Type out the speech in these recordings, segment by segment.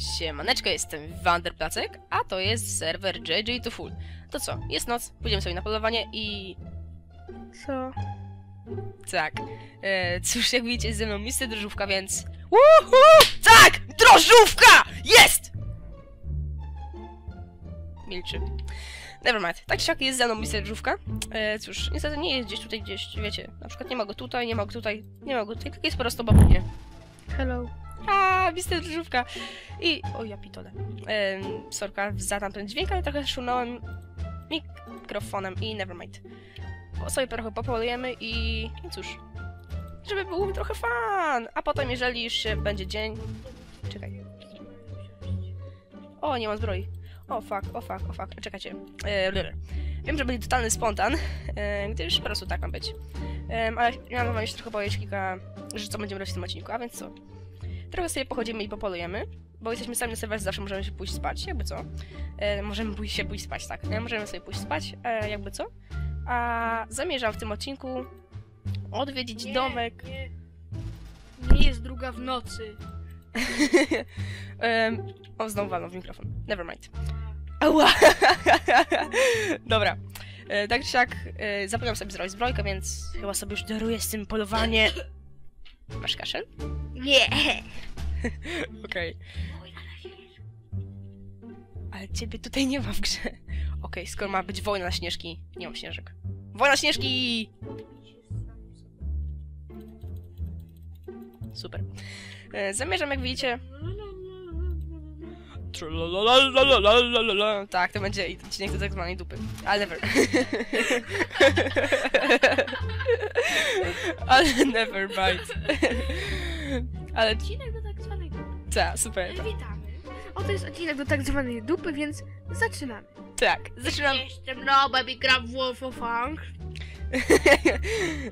Siemaneczko, jestem Wanderplacek, a to jest serwer JJ to Full. To co, jest noc, pójdziemy sobie na polowanie i... Co? Tak. E, cóż, jak widzicie, jest ze mną Mr. Drożówka, więc... Woohoo! Tak! Drożówka! Jest! Milczy. Nevermind. Tak siak jest ze mną Mr. Drożówka. E, cóż, niestety nie jest gdzieś tutaj, gdzieś, wiecie, na przykład nie ma go tutaj, nie ma go tutaj, nie ma go tutaj, tylko jest po prostu obok mnie. Hello. A, Mister Drżówka. I... O, ja pitole. Sorka za tamten dźwięk, ale trochę szunąłem mikrofonem i nevermind. Sobie trochę popolujemy i... No cóż. Żeby był trochę fan. A potem, jeżeli już się będzie dzień... Czekaj. O, nie mam zbroi. O, fuck, o, fuck, o, fuck. Czekajcie. E, blablabla. Wiem, że będzie totalny spontan, e, gdyż po prostu tak ma być. Em, ale miałam wam jeszcze trochę powiedzieć kilka co będziemy robić w tym odcinku, a więc co? Trochę sobie pochodzimy i popolujemy, bo jesteśmy sami na serwerze, zawsze możemy się pójść spać, jakby co. E, możemy pójść się pójść spać, tak. E, możemy sobie pójść spać, e, jakby co. A zamierzam w tym odcinku odwiedzić Nie, domek. Nie, nie jest druga w nocy. Em, o, znowu walną w mikrofon. Nevermind. Ała! Dobra. E, tak czy siak, e, zapomniałem sobie zrobić zbrojkę, więc chyba sobie już daruję z tym polowanie. Masz kaszel? Nie. Okej. Ale ciebie tutaj nie ma w grze. Okej, skoro ma być wojna na śnieżki. Nie mam śnieżek. Wojna śnieżki! Super. E, zamierzam, jak widzicie, no, tak, to będzie odcinek do tak zwanej dupy. Ale never. Ale never mind. Ale Odcinek do tak zwanej dupy. tak, super. Witamy. Oto jest odcinek do tak zwanej dupy, więc zaczynamy. Tak, zaczynam. Jestem nobem i gram w Wolf of Funk.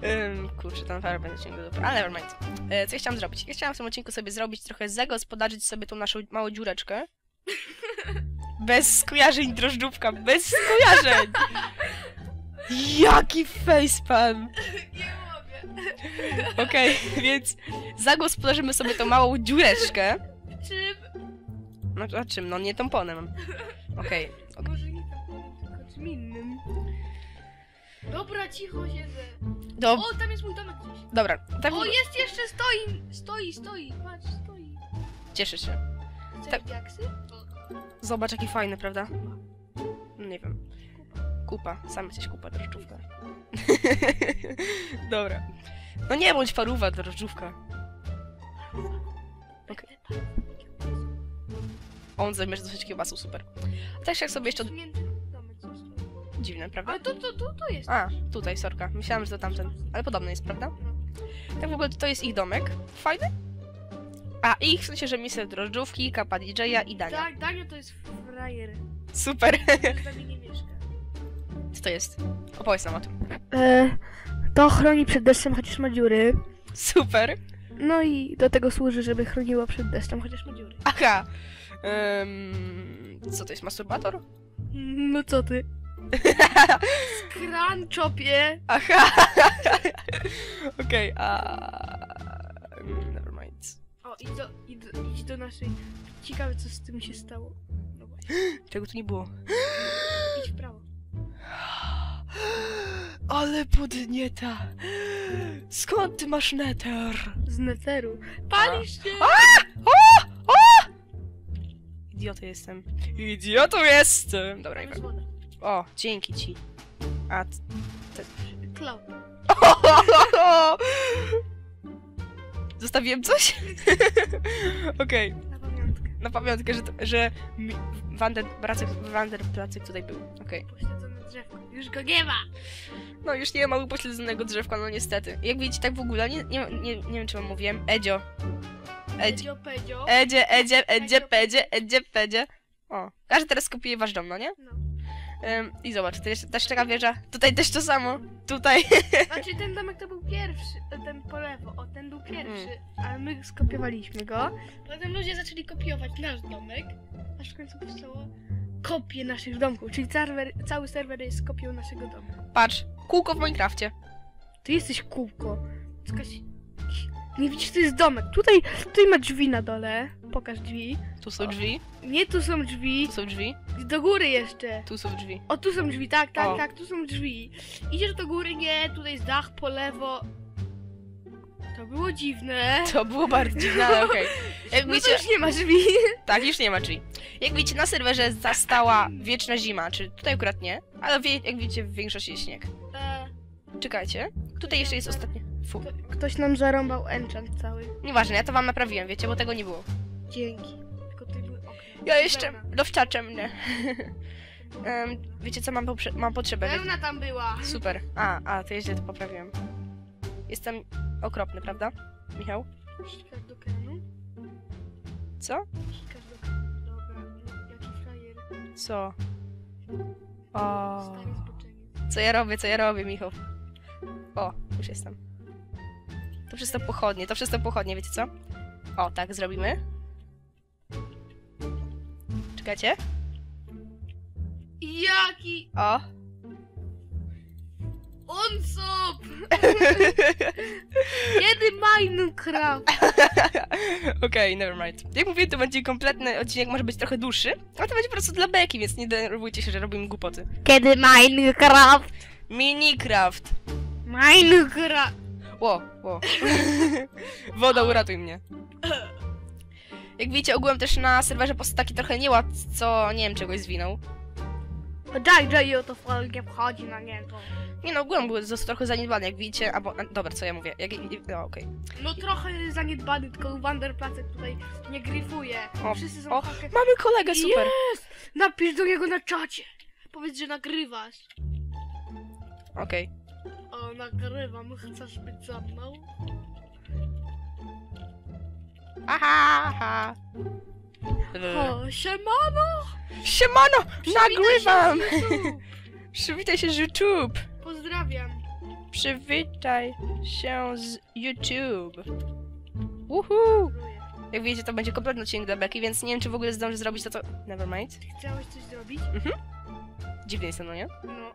um, kurczę, ten farb będzie ciągle dupy. Ale nevermind. E, co ja chciałam zrobić? Ja chciałam w tym odcinku sobie zrobić trochę zagospodarzyć sobie tą naszą małą dziureczkę. Bez skojarzeń, drożdżówka, bez skojarzeń! Jaki facepalm! Nie mogę. Okej, więc zagospodarzymy sobie tą małą dziureczkę. Czym? No a czym? No nie tamponem. Okej. ok. Może nie tam, tylko czym innym. Dobra, cicho siedzę. Do, O, tam jest mój domek gdzieś. dobra, tak w O, ogóle- jest jeszcze, stoi, stoi, stoi, patrz, stoi. cieszę się. Tak. Zobacz, jaki fajny, prawda? No Nie wiem. Kupa. Sam jesteś kupa, drożdżówka. Dobra. No nie bądź paruwa, drożdżówka. Okej. On zamierza dosyć kiełbasu, super. Też jak sobie jeszcze... Dziwne, prawda? To, to, to, to jest. A, tutaj, sorka. Myślałam, że to tamten. Ale podobny jest, prawda? Tak w ogóle to jest ich domek. Fajny? A, ich w sensie, że misja drożdżówki, kapa DJ-a i Dania. Tak, Dania to jest frajer. Super. Z nami nie mieszka. Co to jest? Opowiedz nam o tym. E, to chroni przed deszczem, chociaż ma dziury. Super. No i do tego służy, żeby chroniło przed deszczem, chociaż ma dziury. Aha. Ym, co to jest, masturbator? No co ty? Kran czopie. Aha. Okej, a... Idź do, idź, do- idź do naszej. Ciekawe, co z tym się stało. No właśnie. Czego tu nie było? Idź w prawo. Ale podnieta. Skąd ty masz neter? Z neteru. Palisz się! Idiotą jestem. Idiotą jestem! Dobra, nie woda. O, dzięki ci. A... Klaun. Zostawiłem coś? Okej. Na pamiątkę. Na pamiątkę, że, że mi- Wander, Bracek, Wander Placek tutaj był. Okej. Pośledzone drzewko. Już go nie ma! No już nie ma upośledzonego drzewka, no niestety. Jak widzicie, tak w ogóle, nie, nie, nie, nie wiem czy wam mówiłem, Edzio. Edzio. Edzio, Pedzio. Edzie, Edzie, Edzie, Pedzie, Edzie, Pedzie. O, każdy teraz kopiuje wasz dom, no nie? No. Ym, I zobacz, to jest też taka wieża. Tutaj też to samo. Tutaj. Znaczy ten domek to był pierwszy, ten po lewo, o ten był pierwszy, Mm. ale my skopiowaliśmy go. Potem ludzie zaczęli kopiować nasz domek, aż w końcu powstało kopie naszych domków, czyli serwer, cały serwer jest kopią naszego domu. Patrz, kółko w Minecrafcie. Ty jesteś kółko. Jakaś... Nie widzisz, to jest domek. Tutaj, tutaj ma drzwi na dole. Pokaż drzwi. Tu są drzwi, Nie tu są drzwi. tu są drzwi, Do góry jeszcze. tu są drzwi. O, tu są drzwi, tak, tak, O. tak, tu są drzwi. Idziesz do góry, nie, tutaj jest dach po lewo. To było dziwne. To było bardzo dziwne, ale okej. Jak No to wiecie, już nie ma drzwi. tak, już nie ma drzwi. Jak widzicie, na serwerze zastała wieczna zima, czy tutaj akurat nie, ale wie, jak widzicie, w większości jest śnieg. E, Czekajcie, tutaj jeszcze jest ostatnie. Fu, Ktoś nam zarąbał enchant cały. nieważne, ja to wam naprawiłem, wiecie, bo tego nie było. Dzięki. Tylko ty były okno. Ja jeszcze dowczaczę mnie. Em, wiecie co, mam, poprze- mam potrzebę. Wełna tam była. Super. A, a, to źle to poprawiłem. Jestem okropny, prawda? Michał? Sikasz do kranu? Co? Sikasz do kranu. Dobra, no, jaki frajer. Co? O. Stary zboczeniec. Co ja robię, co ja robię, Michał? O, już jestem. To przez to pochodnie, to przez to pochodnie, wiecie co? O, tak zrobimy. Czekajcie. Jaki O. onsop! Kiedy Minecraft? Okej, never mind. Jak mówię, to będzie kompletny odcinek, może być trochę dłuższy, ale to będzie po prostu dla beki, więc nie denerwujcie się, że robimy głupoty. Kiedy Minecraft? Minecraft. Minecraft! Ło, ło. Woda, uratuj mnie. Jak widzicie, ogółem też na serwerze post taki trochę nieład, co nie wiem, czegoś zwinął. Daj, daj, to folgie wchodzi na niego. Nie no, ogółem był został trochę zaniedbany, jak widzicie, albo... a, Dobra, co ja mówię? Jak, no, okej. No trochę zaniedbany, tylko Wanderplacek tutaj nie gryfuje. O, Wszyscy są o, haker. Mamy kolegę, super! Jest! Napisz do niego na czacie. Powiedz, że nagrywasz. Okej. O, nagrywam. Chcesz być ze mną? Aha, aha. O, siemano! Siemano! Nagrywam! Przywitaj się z YouTube. Przywitaj się z YouTube! Pozdrawiam. Przywitaj się z YouTube! Woohoo! Jak wiecie, to będzie kompletny odcinek dla Beki, więc nie wiem, czy w ogóle zdążę zrobić to, co... Nevermind. Ty chciałeś coś zrobić? Dziwny jestem, no nie? No.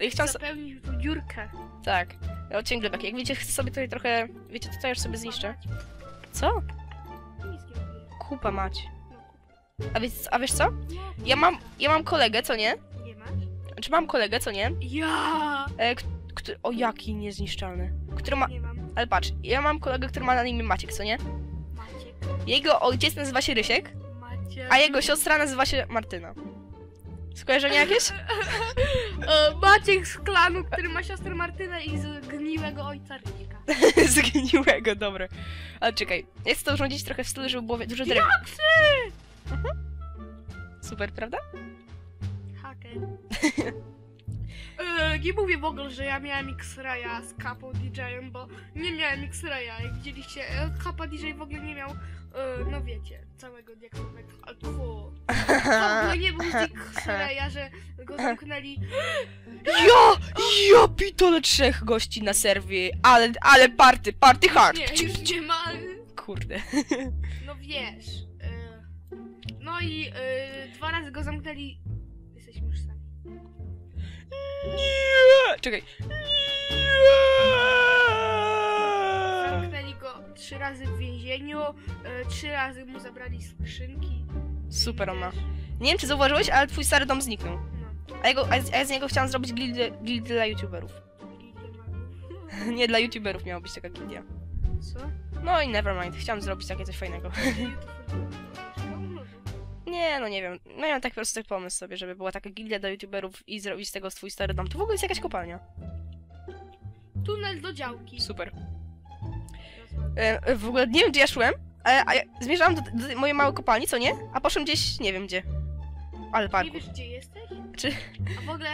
Ja chciałam so... Zapełnić tu dziurkę. Tak. Odcinek dla Beki. Jak wiecie, chcę sobie tutaj trochę... Wiecie, to już sobie zniszczę. Co? Kupa mać. A wiesz, a wiesz co? Ja mam, ja mam kolegę, co nie? Nie masz? Czy mam kolegę, co nie? Ja! E, który... O, jaki niezniszczalny. Który ma... Nie mam. Ale patrz, ja mam kolegę, który ma na imię Maciek, co nie? Maciek. Jego ojciec nazywa się Rysiek, A jego siostra nazywa się Martyna. Skojarzenie jakieś? E, Maciek z klanu, który ma siostrę Martynę i zgniłego ojca Ryśka. Zgniłego, dobre. Ale czekaj, ja chcę to urządzić trochę w stylu, żeby było dużo drewna. Jaksy! Super, prawda? Haker. E, nie mówię w ogóle, że ja miałem X-Raya z kapą DJ-em, bo nie miałem X-Raya. Jak widzieliście, e, kapa DJ w ogóle nie miał, e, no wiecie, całego diaksowego. Ale tfu. W ogóle nie był z X-Raya, że go zamknęli. Ja! Ja pitole trzech gości na serwie, ale, ale party, party hard. Nie, już nie ma. Kurde. No wiesz. no i dwa razy go zamknęli. Jesteśmy już sami. Nie! Czekaj. Nie! Zamknęli go trzy razy w więzieniu, e, trzy razy mu zabrali skrzynki. Super on ma. Nie wiem, czy zauważyłeś, ale twój stary dom zniknął. No, A, jego, a z- a ja z niego chciałam zrobić gildię, gildię dla youtuberów. gildię magów. Nie, dla youtuberów miała być taka gildia. Co? No i nevermind, chciałam zrobić takie coś fajnego. Nie, no nie wiem. No ja mam tak po prostu pomysł sobie, żeby była taka gildia dla youtuberów i zrobić z tego swój stary dom. To w ogóle jest jakaś kopalnia. Tunel do działki. Super. E, w ogóle nie wiem, gdzie ja szłem, ale a ja zmierzałam do, do mojej małej kopalni, co nie? A poszłem gdzieś, nie wiem gdzie. Ale Nie parku. wiesz gdzie jesteś? Czy- A w ogóle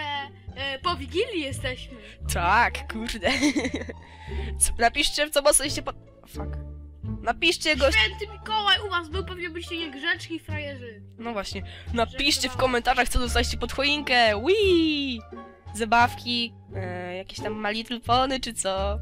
e, po Wigilii jesteśmy. Tak, kurde. Co, napiszcie, co mocno pod... Fuck. Napiszcie gość... Święty Mikołaj u was był, pewnie byście niegrzeczni frajerzy. No właśnie. Napiszcie w komentarzach, co dostaliście pod choinkę. Wii! Zabawki, e, jakieś tam My Little Pony, czy co?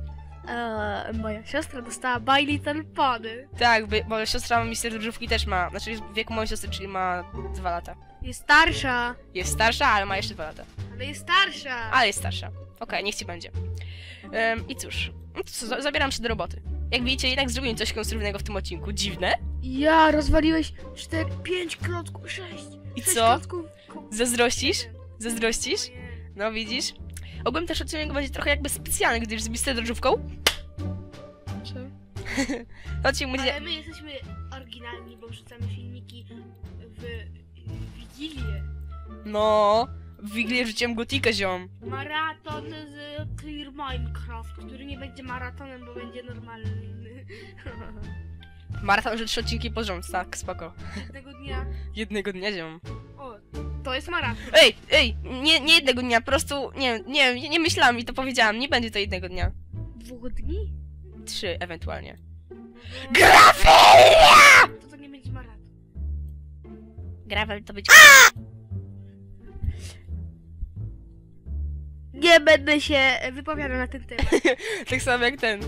E, moja siostra dostała My Little Pony. Tak, by, bo siostra mister Różówki też ma, znaczy jest w wieku mojej siostry, czyli ma dwa lata. Jest starsza, Jest starsza, ale ma jeszcze dwa lata. ale jest starsza. Ale jest starsza. Okej, niech ci będzie. Em, I cóż, no to co, za- zabieram się do roboty. Jak widzicie, jednak zrobiłem coś konstruktywnego w tym odcinku. Dziwne. Ja rozwaliłeś 4, 5 klocków, 6. I 6 co? klocków. Zazdrościsz? Zazdrościsz? No widzisz? Ogólnie też odcinek będzie trochę jakby specjalny, gdyż z bistę drożdżówką. Odcinek będzie... Ale my jesteśmy oryginalni, bo wrzucamy filmiki w Wigilię. No... W Wigilię rzuciłem gotika, ziom. Maraton z Clear Minecraft, który nie będzie maratonem, bo będzie normalny. Maraton, że trzy odcinki rząd, tak, spoko. Jednego dnia. Jednego dnia, ziom. O, to jest maraton. Ej, ej, nie, nie jednego dnia, po prostu, nie, nie, nie, myślałam i to powiedziałam, nie będzie to jednego dnia. Dwóch dni? Trzy, ewentualnie. No, Gravelia! To to nie będzie maraton. Gravel to być... Nie będę się wypowiadał na ten temat. tak samo jak ten,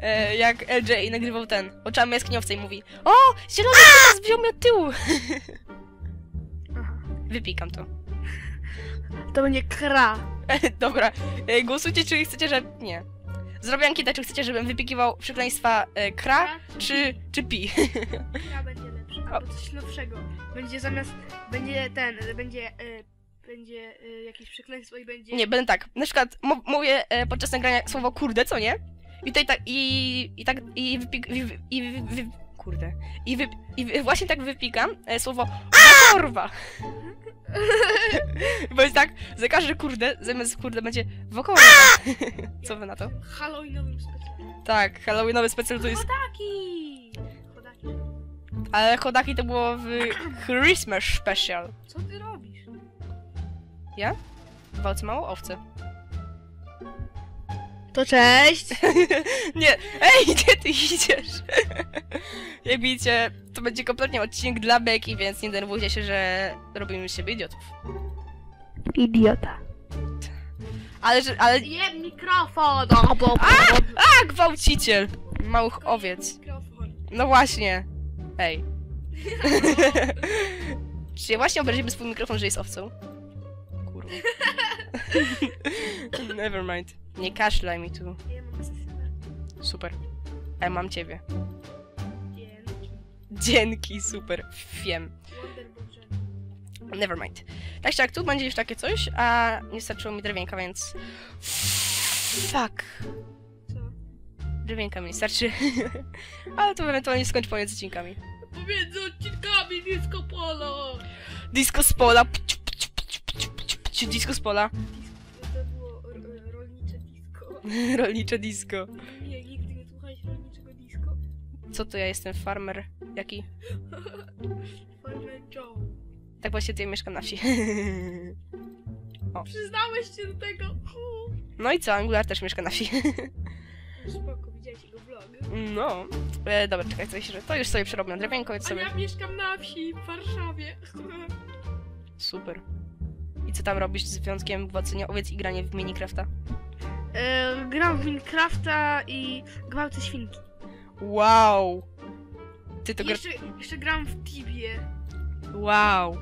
e, jak LJ nagrywał ten, oczami jaskiniowca i mówi O, zielony teraz wziął mnie od tyłu. Wypikam to. To będzie kra. Dobra, e, głosujcie, czy chcecie, że... Nie. Zrobię ankietę, czy chcecie, żebym wypikiwał przekleństwa e, kra, czy, czy pi. Kra będzie lepsza. Albo coś nowszego. Będzie zamiast, będzie ten, będzie, e, będzie e, jakieś przekleństwo i będzie... Nie, będę tak. Na przykład mówię e, podczas nagrania słowo kurde, co nie? I tutaj tak, i, i tak, i wypik... I, wy- i wy, wy, kurde. I, wy, i wy, właśnie tak wypikam e, słowo kurwa. Bo jest tak, za każde kurde, zamiast kurde będzie wokoło. Co wy na to? Halloweenowym specjalem. Tak, halloweenowy specjal to jest... Chodaki! Chodaki. Ale chodaki to było w Christmas special. Co ty robisz? W walce mało owce. To cześć! Nie, ej, gdzie ty idziesz? Jak widzicie, to będzie kompletnie odcinek dla beki, więc nie denerwujcie się, że robimy z siebie idiotów. Idiota. Ale, że, ale... Je mikrofon! A, gwałciciel! Małych owiec. Mikrofon. No właśnie. Ej. Czy ja właśnie obrazimy swój mikrofon, że jest owcą? Never mind. Nie kaszlaj mi tu. Ja mam. Super. A ja mam ciebie. Dzięki. Dzięki, super. Wiem. Never mind. Tak czy jak tu będzie już takie coś, a nie starczyło mi drewienka, więc... Fuck. Co? Drewienka mi nie starczy. Ale to ewentualnie skończ pomiędzy odcinkami. Pomiędzy odcinkami disco polo! Disco z pola. pciu, pciu, Disco z pola. To było ro- rolnicze disco. Rolnicze disco. Nie, nigdy nie słuchałeś rolniczego disco. Co to ja jestem farmer? Jaki? Farmer Joe. Tak właśnie tutaj mieszkam na wsi. Przyznałeś się do tego? No i co? Angular też mieszka na wsi. Spoko, widziałeś jego vlog. No. E, dobra, czekaj, coś, że to już sobie przerobię drewienko, więc A sobie... ja mieszkam na wsi w Warszawie. Super. I co tam robisz z wyjątkiem gwałcenia owiec i granie w Minecrafta? E, gram w Minecrafta i gwałcę świnki. Wow! Ty to I gra... jeszcze, jeszcze gram w Tibie. Wow!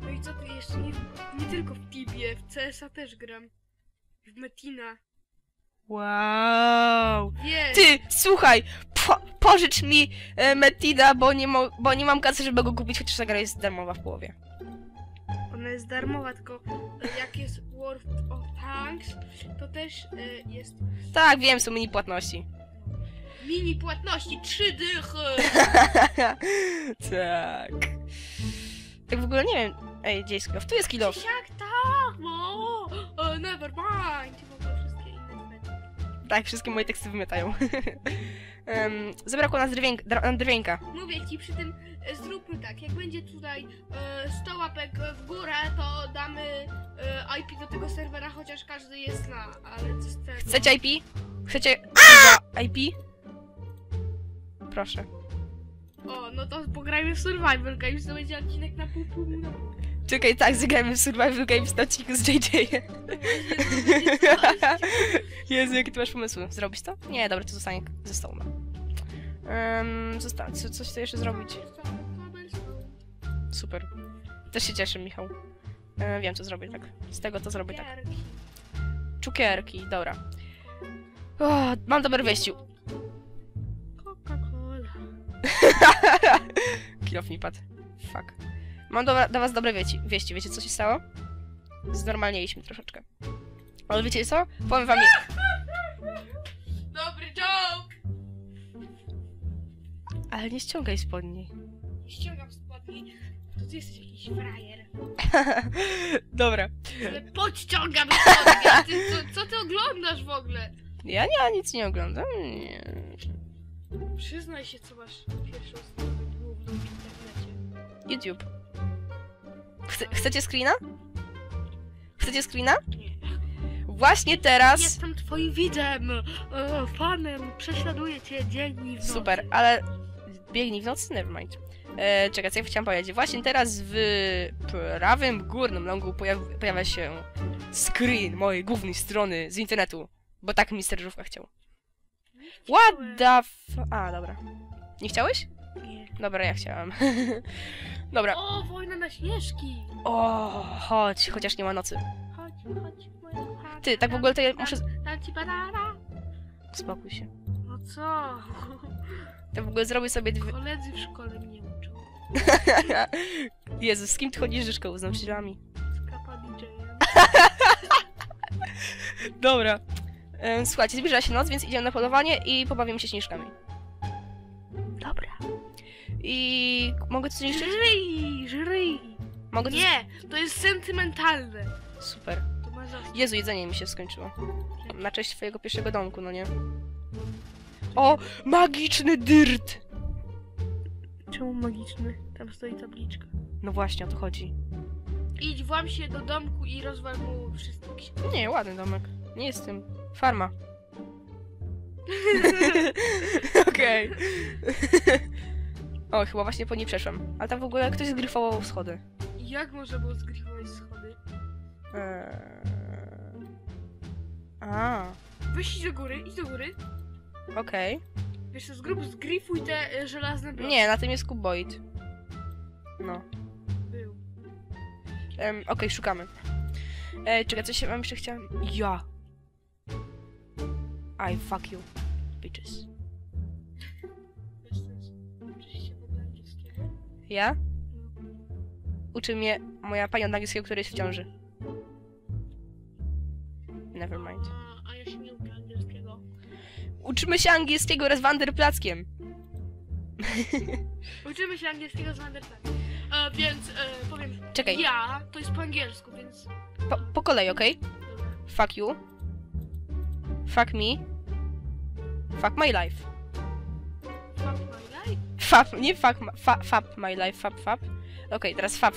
No i co ty jeszcze? Nie, nie tylko w Tibie, w CS-a też gram. W Metina. Wow! Jest! Ty, słuchaj! Po, pożycz mi e, Metina, bo nie, mo, bo nie mam kasy, żeby go kupić, chociaż ta gra jest darmowa w połowie. Ona jest darmowa, tylko jak jest World of Tanks, to też e, jest Tak, wiem, są mini płatności. mini płatności, trzy dychy! tak. Tak w ogóle nie wiem. Ej, gdzie jest? Tu jest kilof. Jak tak, no! E, never mind! I w ogóle wszystkie inne. Tak, wszystkie moje teksty wymytają. um, zabrakło nas drwienk, drwienka. Mówię ci, przy tym e, zróbmy tak, jak będzie tutaj e, 100 łapek w górę, to damy e, IP do tego serwera, chociaż każdy jest na, ale co z tego? Chcecie IP? Chcecie IP? Proszę. O, no to pograjmy w Survival Games, to będzie odcinek na pół, pół na pół. Czekaj, tak, zagrajmy w Survival Games na odcinku z JJ. Jezu, jakie ty masz pomysły? Zrobisz to? Nie, dobra, to zostanie ze stołu. Um, zosta- co, coś jeszcze zrobić. Super. Też się cieszę, Michał. E, wiem, co zrobię, tak. Z tego to zrobię tak. Cukierki, dobra. O, mam dobre wieści. Kilof mi padł. Fuck. Mam do, do was dobre wieci, wieści. Wiecie, co się stało? Znormalnieliśmy troszeczkę. Ale wiecie co? Powiem wam... je- Dobry joke! Ale nie ściągaj spodni. Ściągam spodnie. To ty jesteś jakiś frajer. Dobra. Ale podciągam spodnie. Ty, co, co ty oglądasz w ogóle? Ja nie, ja nic nie oglądam. Nie. Przyznaj się, co masz pierwszą stronę główną w internecie. YouTube. Chce, chcecie screena? Chcecie screena? Nie. Właśnie teraz... Jestem twoim widzem, e, fanem, prześladuję cię dzień i w nocy. Super, ale biegnij w nocy? Nevermind. E, czekaj, co ja chciałam powiedzieć. Właśnie teraz w prawym górnym longu pojaw, pojawia się screen mojej głównej strony z internetu. Bo tak mi serżówka chciał. What the f... A, dobra. Nie chciałeś? Dobra, ja chciałam. dobra. O, wojna na śnieżki! O, chodź, chociaż nie ma nocy. Chodź, chodź, moja kochana. Ty, tak w ogóle to ja muszę... Dam ci banana. Spokój się. No co? To w ogóle zrobię sobie dwie... Koledzy w szkole mnie uczą. Jezu, z kim ty chodzisz do szkoły? Z nauczycielami? Z kapa DJ-em. Dobra. Słuchajcie, zbliża się noc, więc idziemy na polowanie i pobawimy się śnieżkami. Dobra. I mogę coś zniszczyć? Żryj, żryj. Mogę coś... Nie, to jest sentymentalne. Super. To ma zostać. Jezu, jedzenie mi się skończyło. Na cześć twojego pierwszego domku, no nie? O, magiczny dyrt! Czemu magiczny? Tam stoi tabliczka. No właśnie, o to chodzi. Idź, włam się do domku i rozwal mu wszystkie księgi. Nie, ładny domek. Nie jestem. Farma. Okej. o, chyba właśnie po niej przeszłam. Ale tam w ogóle ktoś zgryfował schody. Jak można było zgryfować schody? Eee... A, Weź idź do góry, idź do góry. okej. Wiesz co, zgrób, zgrifuj te e, żelazne bloki. Nie, na tym jest kuboid. No. Był. Em, Okej, szukamy. E, czekaj, coś się wam jeszcze chciałam... Ja. I fuck you, bitches. Ja? Uczy mnie moja pani od angielskiego, która jest w ciąży. Never mind. A, a ja się nie uczę angielskiego. Uczymy się angielskiego raz Wanderplackiem. Uczymy się angielskiego z Wanderplan. E, więc e, powiem, Czekaj. ja to jest po angielsku, więc... Po, po kolei, okej? Dobra. Fuck you. Fuck me. Fuck my life. Fap, nie fuck, ma, fa, fap my life, fap, fap. Okej, teraz do fap.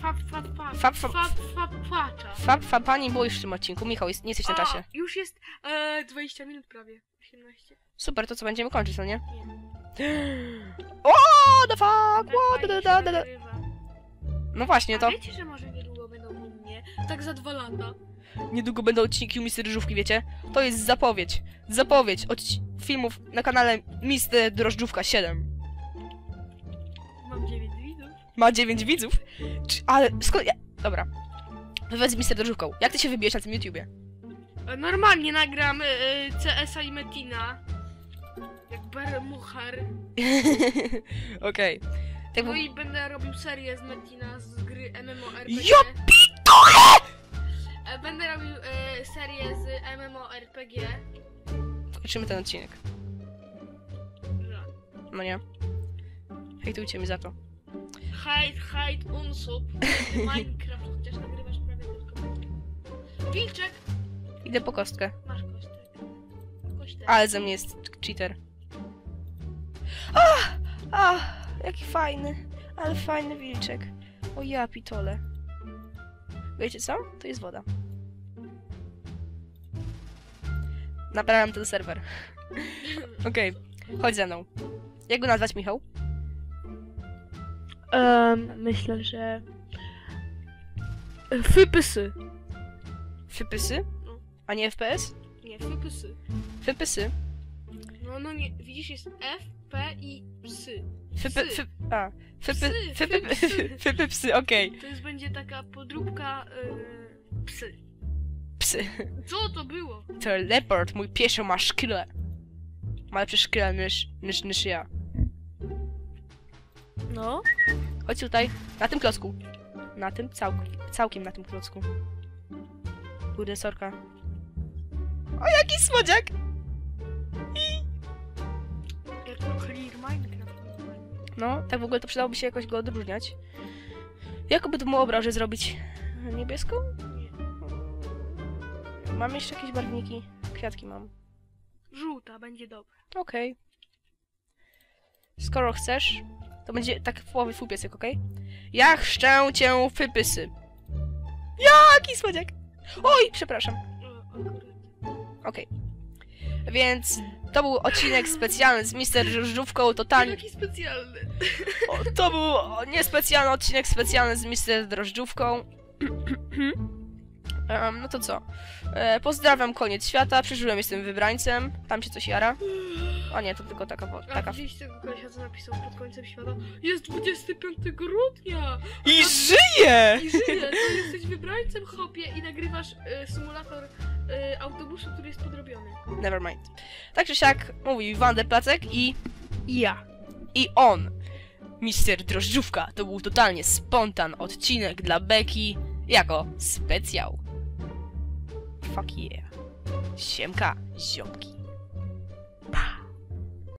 Fap, fap, fap. Fap, Fap, fap. fap, fap, płacza. Nie było już w tym odcinku. Michał, jest, nie jesteś na czasie. już jest e, 20 minut prawie. 18. Super, to co, będziemy kończyć, no nie? Nie. O, the fuck, what, da, da. nagrywa. No właśnie, A to wiecie, że może niedługo będą u mnie? Tak za dwa lata. Niedługo będą odcinki u Mister Drożdżówki, wiecie? To jest zapowiedź. Zapowiedź od filmów na kanale Mister Drożdżówka 7. Mam 9 widzów. Ma 9 widzów. Czy, ale skąd ja... Dobra. Wywiad z Mister Drożdżówką. Jak ty się wybiłeś na tym YouTubie? E, Normalnie nagram e, CS-a i Metina. Jak Bermuchar. Okej. Tak No w... i będę robił serię z Metina z gry MMORPG. Ja E, Będę robił e, serię z MMORPG. Kończymy ten odcinek. No nie. Hejtujcie mi za to. Hide, hide, unsub. Minecraft, chociaż nagrywasz prawie tylko. Wilczek! Idę po kostkę. Masz. Kośtek. Ale ze mnie jest cheater. Ach! Ach! Jaki fajny. Ale fajny wilczek. O ja pitole. Wiecie co? To jest woda. Naprawiam ten serwer. Okej, chodź ze mną. Jak go nazwać, Michał? Um, myślę, że... Fypysy. Fypysy? A nie FPS? Nie, fypysy. Fypysy. No, no nie, widzisz, jest F, P i psy. Fypy... Psy. Fy... A. Fypy... Psy, Fypy... fypsy. Fypy psy, okej. To jest będzie taka podróbka y, psy. Psy. Co to było? To leopard, mój pieszo ma szkile. Ma lepszy szkielet niż, niż, niż ja. No. Chodź tutaj, na tym klocku. Na tym całk całkiem na tym klocku. Kurde, sorka. O, jaki słodziak! Jak to clear Minecraft. No, tak w ogóle to przydałoby się jakoś go odróżniać. Jakoby to mu obrażę zrobić? Niebieską? Mam jeszcze jakieś barwniki? Kwiatki mam. Żółta, będzie dobra. Okej. Skoro chcesz, to będzie tak w połowie twój piesek, okej? Ja chrzczę cię wypysy. Jaki słodziak! Oj, przepraszam. O, akurat. Więc to był odcinek specjalny z Mister Żużdżówką, totalnie... Taki specjalny. O, to był niespecjalny odcinek specjalny z Mister Drożdżówką. Em, no to co? E, pozdrawiam, koniec świata. Przeżyłem, jestem wybrańcem. Tam się coś jara. O nie, to tylko taka. wo- A taka... widzieliście tego kolesia, co napisał pod końcem świata? Jest 25 grudnia! I żyje! I żyje! To jesteś wybrańcem, hopie, i nagrywasz y, symulator y, autobusu, który jest podrobiony. Never mind. Tak czy siak mówi Wander Placek i ja. I on. Mister Drożdżówka to był totalnie spontan odcinek dla Beki jako specjał. Fuck yeah. Siemka, ziomki.